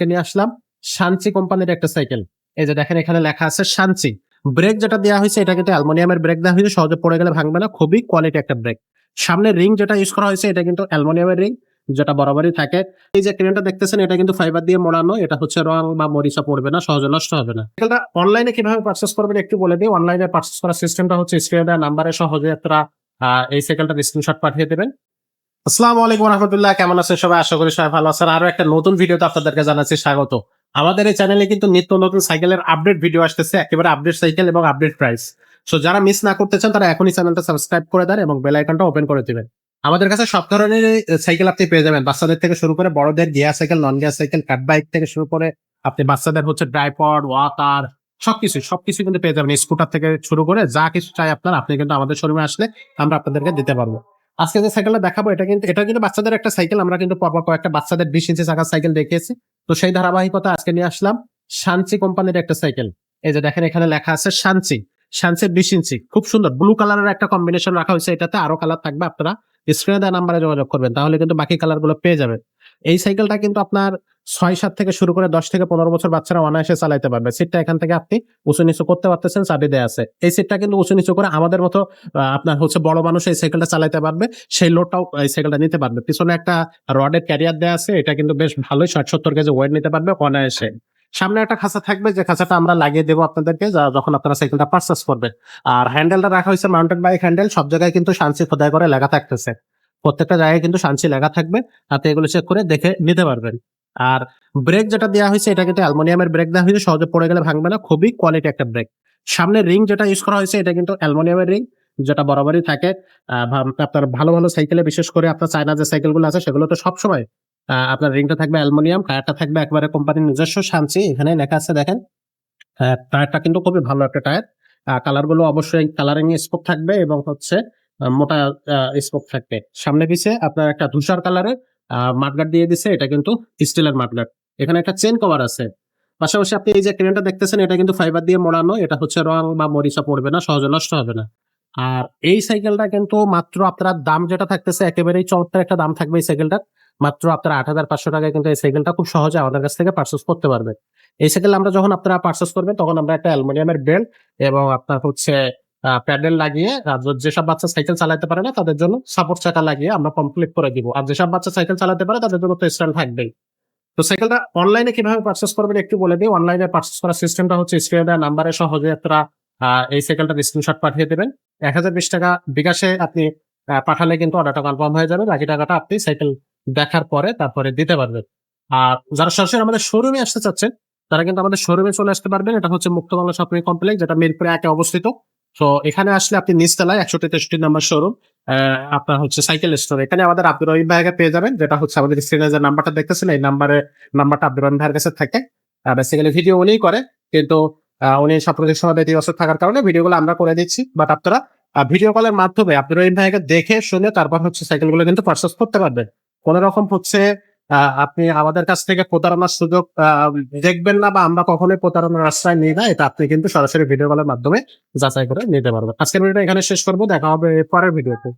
আজকে নিয়ে আসলাম শান্তি কোম্পানির একটা সাইকেল। এই যে দেখেন, এখানে লেখা আছে শান্তি ব্রেক যেটা দেওয়া হয়েছে, এটা কিন্তু অ্যালমোনিয়ামের ব্রেক দেওয়া হয়েছে, সহজে পড়ে গেলে ভাঙবে না, খুবই কোয়ালিটি একটা ব্রেক। সামনে রিং যেটা ইউজ করা হয়েছে, এটা কিন্তু অ্যালমোনিয়ামের রিং, যেটা বরাবরই থাকে। এই যে ক্রেনটা দেখতেছেন, এটা কিন্তু ফাইবার দিয়ে মোড়ানো, এটা হচ্ছে রং বা মরিচা পড়বে না, সহজে নষ্ট হবে না। সাইকেলটা অনলাইনে কীভাবে পারচেস করবেন একটু বলে দিই। অনলাইনে পারচেস করার সিস্টেমটা হচ্ছে স্ক্রিনে দেওয়া নাম্বারে সহজে আপনারা এই সাইকেলটার স্ক্রিনশট পাঠিয়ে দেবেন। আসসালামু আলাইকুম রহমতুল্লাহ, কেমন আছেন সবাই? আশা করি সবাই ভালো আছেন। আরও একটা নতুন ভিডিওতে আপনাদেরকে জানাচ্ছি স্বাগত। আমাদের এই চ্যানেলে কিন্তু নিত্য নতুন সাইকেলের আপডেট ভিডিও আসতেছে, একেবারে আপডেট সাইকেল এবং আপডেট প্রাইস সো যারা মিস না করতে চান, তারা এখনই চ্যানেলটা সাবস্ক্রাইব করে দেন এবং বেল আইকনটা ওপেন করে দিবেন। আমাদের কাছে সব ধরনের সাইকেল আপনি পেয়ে যাবেন। বাচ্চাদের থেকে শুরু করে বড়দের gear cycle non gear cycle কাট বাইক থেকে শুরু করে আপনি বাচ্চাদের হচ্ছে ড্রাইপড ওয়াকার সবকিছু সবকিছু কিন্তু পেয়ে যাবেন। স্কুটার থেকে শুরু করে যা কিছু চাই আপনার, আপনি কিন্তু আমাদের শোরুমে আসলে আমরা আপনাদেরকে দিতে পারব। আজকে যে সাইকেলটা দেখাবো, এটা কিন্তু এটা কিন্তু বাচ্চাদের একটা সাইকেল আমরা কিন্তু পরপর কয়েকটা বাচ্চাদের বিশ ইঞ্চি চাকার সাইকেল দেখিয়েছি। তো সেই ধারাবাহিকতা আজকে নিয়ে আসলাম। শান্তি কোম্পানির একটা সাইকেল এই যে দেখেন, এখানে লেখা আছে শান্তি শান্তি বিশ ইঞ্চি খুব সুন্দর। ব্লু কালারের একটা কম্বিনেশন রাখা হয়েছে এটাতে। আরও কালার থাকবে আপনারা। স্ক্রিনে দেওয়া নাম্বারে যোগাযোগ করবেন। তাহলে কিন্তু বাকি কালারগুলো পেয়ে যাবে এই সাইকেলটা কিন্তু আপনার ছয় সাত থেকে শুরু করে দশ থেকে পনেরো বছর বাচ্চারা অনায়াসে চালাইতে পারবে। সিটটা এখান থেকে আপনি উঁচু নিচু করতে পারতেছেন, চাবি দেয়া আছে। এই সিটটা কিন্তু উঁচু নিচু করে আমাদের মতো আপনার হচ্ছে বড় মানুষ এই সাইকেলটা চালাতে পারবে, সেই লোডটাও এই সাইকেলটা নিতে পারবে। পিছনে একটা রডের ক্যারিয়ার দেওয়া আছে, এটা কিন্তু বেশ ভালোই ষাট সত্তর কেজি ওয়েট নিতে পারবে অনায়াসে। সামনে একটা খাঁচা থাকবে, যে খাঁচাটা আমরা লাগিয়ে দেবো আপনাদেরকে যখন আপনারা সাইকেলটা পারচেস করবেন। আর হ্যান্ডেলটা রাখা হয়েছে মাউন্টেন বাইক হ্যান্ডেল সব জায়গায় কিন্তু শান্তি খোদাই করে লেখা থাকতেছে। প্রত্যেকটা জায়গায় কিন্তু শান্তি লেখা থাকবে, আপনি এগুলো চেক করে দেখে নিতে পারবেন। আর ব্রেক যেটা দেওয়া হয়েছে এটা কিন্তু অ্যালমোনিয়ামের ব্রেক দেওয়া হয়েছে সহজে পড়ে গেলে ভাঙবে না খুবই কোয়ালিটি একটা ব্রেক সামনে রিং যেটা ইউজ করা হয়েছে এটা কিন্তু অ্যালমোনিয়ামের রিং যেটা বরাবরই থাকে। আপনার ভালো ভালো সাইকেলে বিশেষ করে আপনার চায়না যে সাইকেলগুলো আছে সেগুলো তো সবসময় আপনার রিংটা থাকবে অ্যালমোনিয়াম টায়ারটা থাকবে একবারে কোম্পানির নিজস্ব শান্তি এখানে লেখা আছে দেখেন। আহ, টায়ারটা কিন্তু খুবই ভালো একটা টায়ার। কালারগুলো অবশ্যই কালারিং স্পোক থাকবে এবং হচ্ছে মোটা স্পোক থাকবে। সামনে পিছে আপনার একটা ধূসর কালারের মাঠগার্ড দিয়ে দিছে, এটা কিন্তু স্টিলের মাঠগার্ড এখানে একটা চেন কভার আছে। পাশাপাশি আপনি এই যে ক্রেনটা দেখতেছেন, এটা কিন্তু ফাইবার দিয়ে মোড়ানো, এটা হচ্ছে রং বা মরিচা পড়বে না, সহজে নষ্ট হবে না। আর এই সাইকেলটা কিন্তু মাত্র আপনার দাম যেটা থাকতেছে, একেবারেই চমৎকার একটা দাম থাকবে এই সাইকেলটার মাত্র আপনার আট হাজার পাঁচশো টাকায় কিন্তু এই সাইকেলটা খুব সহজে আমাদের কাছ থেকে পার্চেস করতে পারবেন। এই সাইকেল আমরা যখন আপনারা পার্চেস করবেন, তখন আমরা একটা অ্যালুমিনিয়ামের বেল্ট এবং আপনার হচ্ছে প্যাডেল লাগিয়ে, আর যেসব বাচ্চা সাইকেল চালাতে পারে না, তাদের জন্য সাপোর্ট চাকা লাগিয়ে আমরা কমপ্লিট করে দিব। আর যেসব বাচ্চা সাইকেল চালাতে পারে, তাদের জন্য তো স্ট্যান্ড থাকবেই। তো সাইকেলটা অনলাইনে কীভাবে পার্চেস করবেন একটু বলে দিই। অনলাইনে পার্চেস করার সিস্টেমটা হচ্ছে স্ক্রিনে দেওয়া নাম্বারে সহজে আপনারা এই সাইকেলটার স্ক্রিনশট পাঠিয়ে দেবেন। এক হাজার বিশ টাকা বিকাশে আপনি পাঠালে কিন্তু অর্ডারটা কনফার্ম হয়ে যাবে। বাকি টাকাটা আপনি সাইকেল দেখার পরে তারপরে দিতে পারবেন। আর যারা সরাসরি আমাদের শোরুমে আসতে চাচ্ছেন, তারা কিন্তু আমাদের শোরুমে চলে আসতে পারবেন। এটা হচ্ছে মুক্ত বাংলা শপিং কমপ্লেক্স যেটা মিরপুরে একে অবস্থিত। তো এখানে আসলে আপনি নিচতলায় একশো তেষট্টি নাম্বার শোরুম আপনার হচ্ছে সাইকেল স্টোর এখানে আমাদের আব্দুর রহিম ভাইকে পেয়ে যাবেন, যেটা হচ্ছে আমাদের স্ক্রিনে যে নাম্বারটা দেখতেছেন, এই নাম্বারে নাম্বারটা আব্দুর রহিম ভাইয়ের কাছে থাকে। বেসিক্যালি ভিডিও উনিই করে, কিন্তু উনি সাম্প্রতিক সময় ব্যতিব্যস্ত থাকার কারণে ভিডিওগুলো আমরা করে দিচ্ছি। বাট আপনারা ভিডিও কলের মাধ্যমে আব্দুর রহিম ভাইকে দেখে, শুনে তারপর হচ্ছে সাইকেলগুলো কিন্তু পারচেস করতে পারবেন। কোন রকম হচ্ছে আপনি আমাদের কাছ থেকে প্রতারণার সুযোগ দেখবেন না বা আমরা কখনোই প্রতারণার আশ্রয় নিই না, এটা আপনি কিন্তু সরাসরি ভিডিও কলের মাধ্যমে যাচাই করে নিতে পারবেন। আজকের ভিডিওটা এখানে শেষ করব, দেখা হবে পরের ভিডিওতে